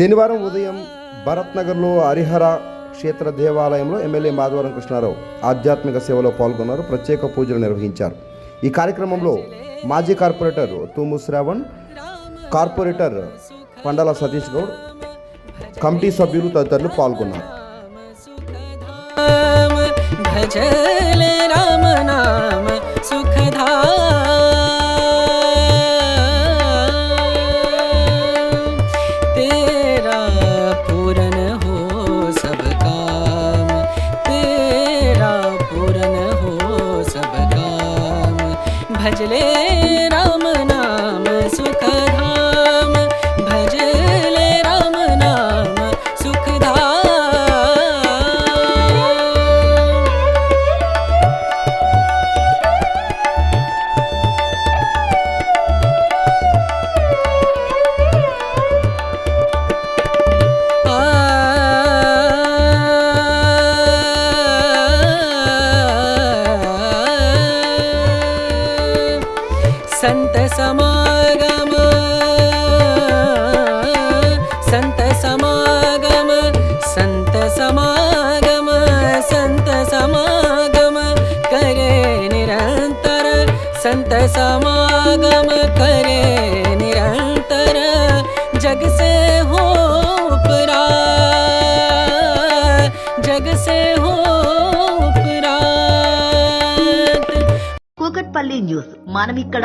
శనివారం ఉదయం భరత్నగర్లో హరిహర క్షేత్ర దేవాలయంలో ఎమ్మెల్యే మాధవరం కృష్ణారావు ఆధ్యాత్మిక సేవలో పాల్గొన్నారు. ప్రత్యేక పూజలు నిర్వహించారు. ఈ కార్యక్రమంలో మాజీ corporator Thumu Shravan corporator Pandala Satish Goud committee సభ్యులు తదితరులు పాల్గొన్నారు. भजले राम नाम सुखधाम। సంత సమాగమ సంత సమాగమ సంత సమాగమ సంత సమాగమ కరే నిరంతర సంత సమాగమ కరే నిరంతర జగ సే హో ఉపరా జగ సే హో కూకట్పల్లి న్యూస్. మనమిక్కడ